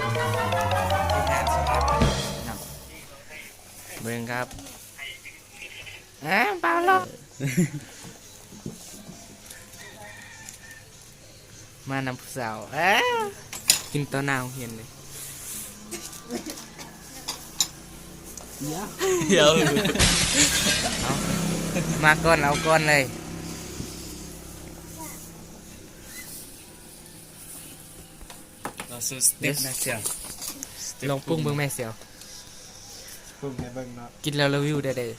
งานสลับนเบิ่งครับอ่าเปล่าหรอกมานำผู้สาวอ่ากินตัวนาวเห็นเลยเดี๋ยวมาก่อนเอาก่อนเลย เราสู้สเต็ปนะเชียวลองปรุงเบิ่งแม่เสียว ปรุงให้เบิ่งเนาะกินแล้วรีวิวได้เด้อ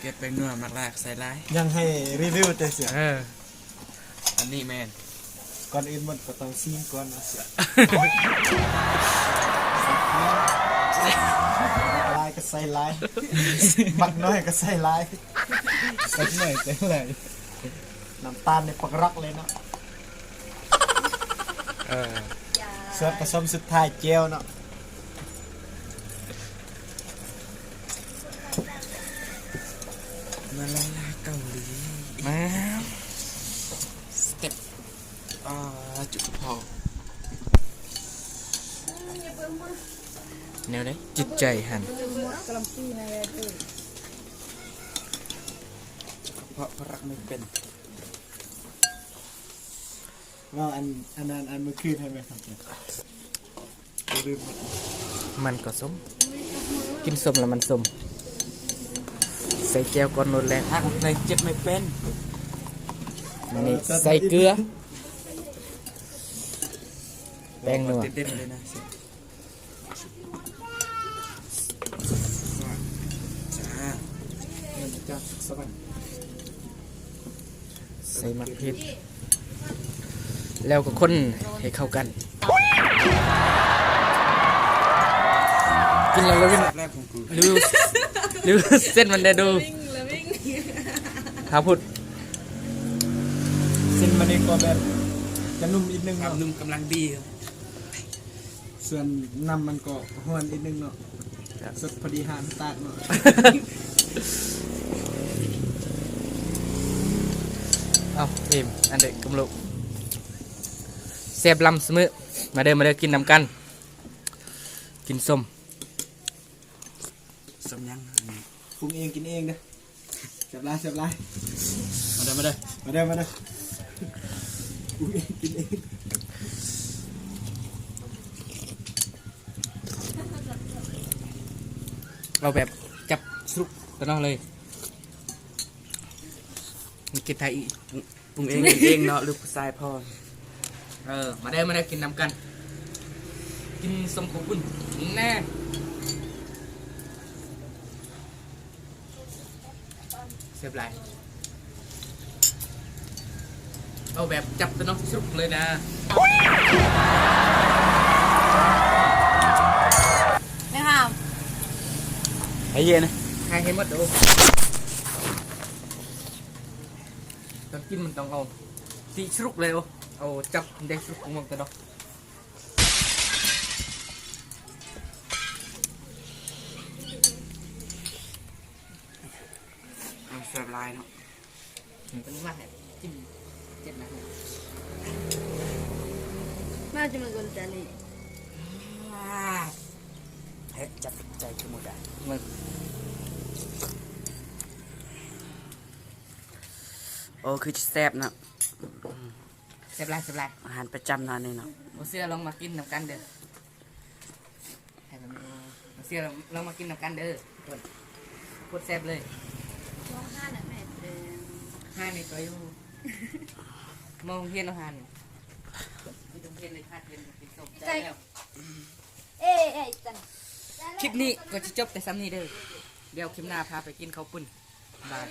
เก็บไปนัวมากลากใส่ลายยังให้รีวิวแต่เสียเอออันนี้แมนก่อนอื่นมันก็ต้องซีมก่อนนะเสียลายก็ใส่ลายบักน้อยก็ใส่ลายสักหน่อยจังเลยน้ำตาลในปักรักเลยเนาะ เออส่วนผสมสุดท้ายเจลเนาะมาลาลาเกาหลีมาสเต็ปอ่าจุกพอแนวได้จิตใจหันเพราะรักไม่เป็น ว่าอันอันนั้นอันเมื่อคืนให้ไหมครับเนี่ยลืมหมดมันก็สม กินสมแล้วมันสม ใส่แก้วก่อนโนดแรงรักในเจ็บไม่เป็นนี่ใส่เกลือ แป้งนัวเด็ดๆเลยนะเสียจ้าเงินจากสวรรค์ใส่มะพริก แล้วก็คนให้เข้ากัน กินแล้วเราจะแรกของกูรีวิวรีวิวเส้นมันได้ดูครับพูดเส้นมันเองก็แบบจะนุ่มอีกนึงควาเนาะมนุ่มกำลังดีครับส่วนน้ำมันก็ห้วนอีกนึงเนาะสดพอดีหานตากเนาะเอาเอ็มอันเด็กกำลุก เสียบลำเสมอมาเดินมาเดินกินน้ำกัน กินส้มสมยังอันนี้ปรุงเองกินเองเด้อเสียบลายเสียบลายมาเด้อมาเด้อมาเด้อมาเด้อปรุงเองกินเองเราแบบจับสรุปตัวน้องเลยมีกินไทยอีก ปรุงเองกินเองเนาะลูกผู้ชายพ่อ เออ มาได้มาได้กินน้ำกัน กินส้มขบุญแน่เสียบไรเอาแบบจับตัวน้องสรุปเลยนะไม่ค่ะไอ้เย็นนะให้ให้หมดดูตอนกินมันต้องเอาตีสรุปเลยเอาเอาจับได้สรุปของมันตัวน้องเอาเสิร์ฟลายเนาะเป็นว่าแบบจิ้มเจ็ดนะน่าจะเป็นคนจารีเฮ็ดจับใจขโมยได้มันโอ้คือจะแซ่บเนาะ เสียบไรเสียบไรอาหารประจำเนาะนี่เนาะโอเสียลองมากินน้ำกันเด้อให้มันโอเสียลองมากินน้ำกันเด้อทุกคนพูดแซ่บเลยร้องห้าน่ะแม่เดินห้าในตัวอยู่มองเฮียนเอาหันไม่ต้องเฮียนเลยคาดเฮียนกินส้มใจแล้ว เอ้ยเอ้ยจันคลิปนี้ก็จะจบแต่ซ้ำนี้เด้อ เดี๋ยวคลิปหน้าพาไปกินข้าวปุ้นบาย